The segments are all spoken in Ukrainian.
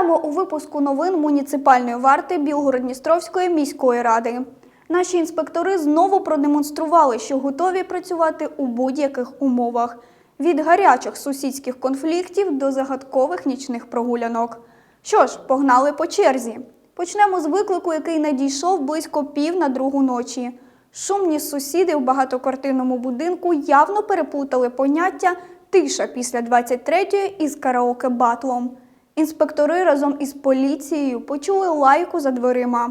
Вітаємо у випуску новин муніципальної варти Білгород-Дністровської міської ради. Наші інспектори знову продемонстрували, що готові працювати у будь-яких умовах від гарячих сусідських конфліктів до загадкових нічних прогулянок. Що ж, погнали по черзі. Почнемо з виклику, який надійшов близько пів на другу ночі. Шумні сусіди в багатоквартирному будинку явно переплутали поняття тиша після 23-ї із караоке-батлом. Інспектори разом із поліцією почули лайку за дверима.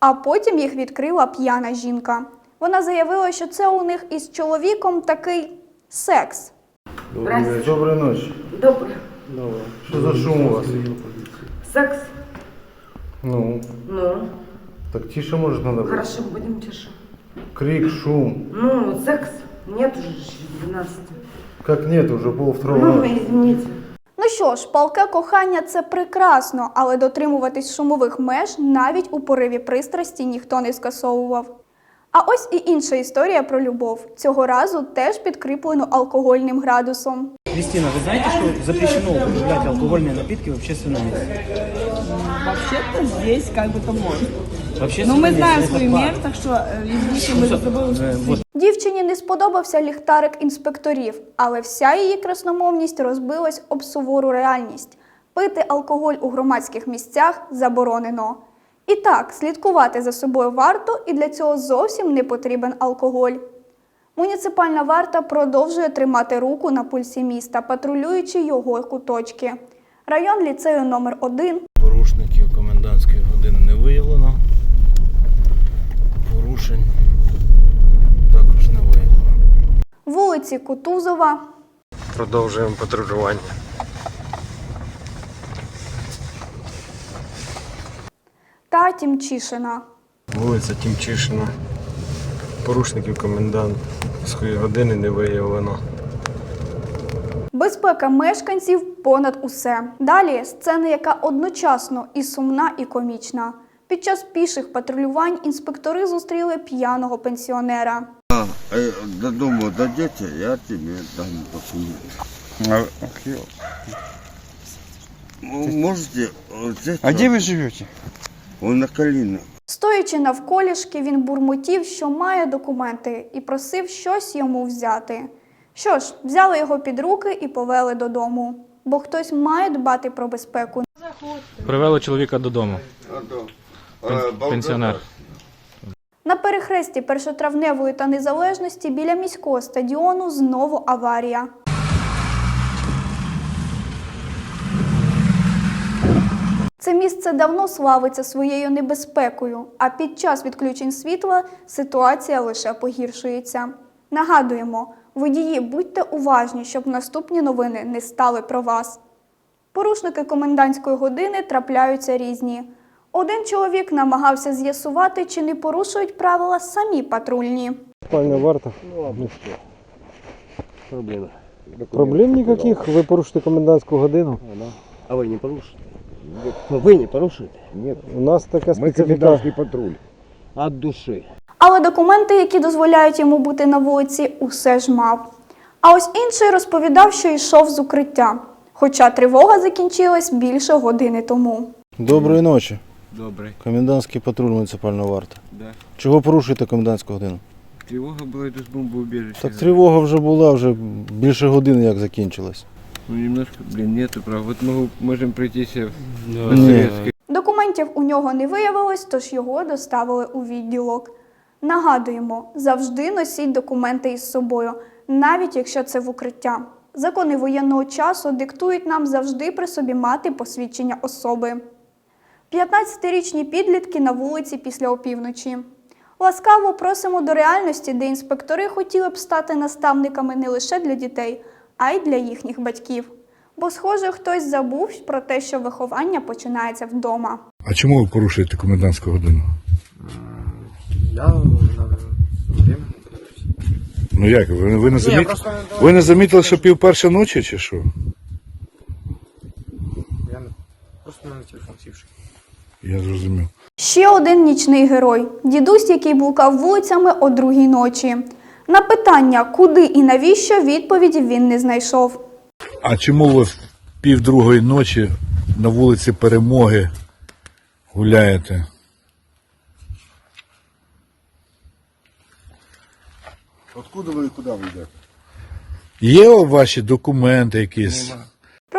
А потім їх відкрила п'яна жінка. Вона заявила, що це у них із чоловіком такий секс. Доброй, доброй ночи. Добре. Что за шум у вас? Секс? Ну, Ну, так тише может надо хорошо, будем тише. Крик, шум. Ну, секс? Нет уже ж 12. Как нет, уже пол второго. Ну, извините. Ну що ж, палке кохання це прекрасно, але дотримуватись шумових меж навіть у пориві пристрасті ніхто не скасовував. А ось і інша історія про любов. Цього разу теж підкріплено алкогольним градусом. Кристина, вы знаете, что запрещено употреблять алкогольные напитки в общественном месте? Вообще-то здесь как бы то можно. В Но общественном мы знаем месте, свою это меру, так что э, извините, мы за собой Э, вот Дівчині не сподобався ліхтарик інспекторів, але вся її красномовність розбилась об сувору реальність. Пити алкоголь у громадських місцях заборонено. І так, слідкувати за собою варто, і для цього зовсім не потрібен алкоголь. Муніципальна варта продовжує тримати руку на пульсі міста, патрулюючи його куточки. Район ліцею номер 1 Порушників комендантської вулиці Кутузова, Продовжуємо патрулювання. та Тімчишина. Вулиця Тімчишина. Порушників комендант комендантської години не виявлено. Безпека мешканців понад усе. Далі сцена, яка одночасно і сумна, і комічна. Під час піших патрулювань інспектори зустріли п'яного пенсіонера. Э, До дома дойдете, я тебе дам документ. М- Можете вот здесь? А где вы живете? Он на колено. Стоячи навколішки, він бурмотів, що має документи, і просив щось йому взяти. Що ж, взяли його під руки і повели додому. Бо хтось має дбати про безпеку. Привели чоловіка додому. Э, Пенсіонер. Перехресті першотравневої та незалежності біля міського стадіону знову аварія. Це місце давно славиться своєю небезпекою, а під час відключень світла ситуація лише погіршується. Нагадуємо, водії, будьте уважні, щоб наступні новини не стали про вас. Порушники комендантської години трапляються різні. Один чоловік намагався з'ясувати, чи не порушують правила самі патрульні. Спальня варта. Ну что? Проблемы. Проблем никаких. Вы порушите комендантскую годину. А вы не порушите? Ну, вы не порушите? Нет. У нас така специфіка. патруль. От души. Але документи, які дозволяють йому бути на вулиці, усе ж мав. А ось інший розповідав, що йшов з укриття. Хоча тривога закінчилась більше години тому. Доброї ночі. Добрый. Комендантський патруль муніципальної варти. Да. Чого порушуєте комендантську годину? Тревога была иду с бомбоубежища. Так тривога вже була, вже більше години як закінчилась. Ну, немножко, блин, нету прав. Вот могу, можем пройтись Давай, Ні. давай. Документів у нього не виявилось, тож його доставили у відділок. Нагадуємо, завжди носіть документи із собою, навіть якщо це в укриття. Закони воєнного часу диктують нам завжди при собі мати посвідчення особи. 15-річні підлітки на вулиці після опівночі. Ласкаво просимо до реальності, де інспектори хотіли б стати наставниками не лише для дітей, а й для їхніх батьків. Бо, схоже, хтось забув про те, що виховання починається вдома. А чому ви порушуєте комендантську годину? я на время. Ну як, ви, ви, не, заміт... ви не замітили, що пів перша ночі чи що? Я на- просто на телефон сівший. Я зрозумів. Ще один нічний герой дідусь, який блукав вулицями о другій ночі. На питання, куди і навіщо, відповіді він не знайшов. А чому ви в пів другої ночі на вулиці Перемоги гуляєте? Откуда ви і куди ви йдете? Є ваші документи якісь?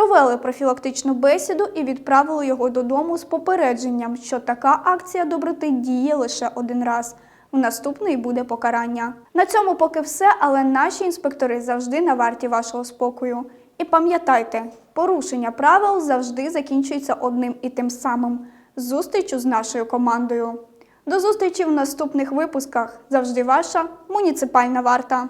Провели профілактичну бесіду і відправили його додому з попередженням, що така акція доброти діє лише один раз. В наступний буде покарання. На цьому поки все, але наші інспектори завжди на варті вашого спокою. І пам'ятайте, порушення правил завжди закінчується одним і тим самим зустрічю з нашою командою. До зустрічі в наступних випусках. Завжди ваша муніципальна варта.